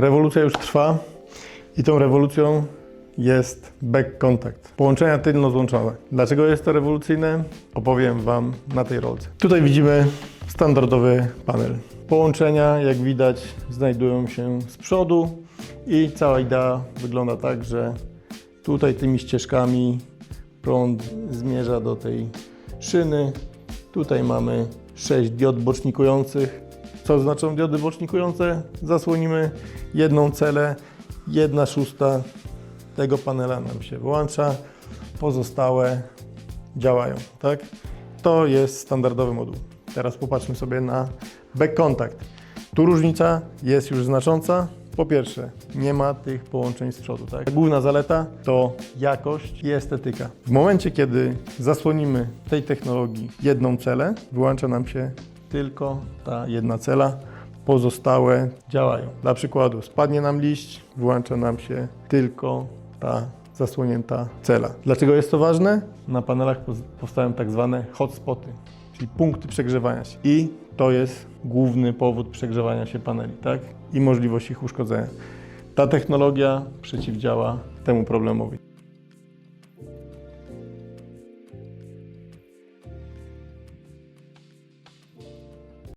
Rewolucja już trwa i tą rewolucją jest back contact. Połączenia tylno-złączowe. Dlaczego jest to rewolucyjne? Opowiem Wam na tej rolce. Tutaj widzimy standardowy panel. Połączenia, jak widać, znajdują się z przodu i cała idea wygląda tak, że tutaj tymi ścieżkami prąd zmierza do tej szyny. Tutaj mamy 6 diod bocznikujących. Co znaczą diody bocznikujące? Zasłonimy jedną celę, jedna szósta tego panela nam się włącza, pozostałe działają, tak? To jest standardowy moduł. Teraz popatrzmy sobie na back contact. Tu różnica jest już znacząca. Po pierwsze, nie ma tych połączeń z przodu. Tak? Główna zaleta to jakość i estetyka. W momencie, kiedy zasłonimy tej technologii jedną celę, wyłącza nam się tylko ta jedna cela. Pozostałe działają. Dla przykładu, spadnie nam liść, wyłącza nam się tylko ta zasłonięta cela. Dlaczego jest to ważne? Na panelach powstają tak zwane hotspoty, czyli punkty przegrzewania się. I to jest główny powód przegrzewania się paneli, tak? I możliwość ich uszkodzenia. Ta technologia przeciwdziała temu problemowi.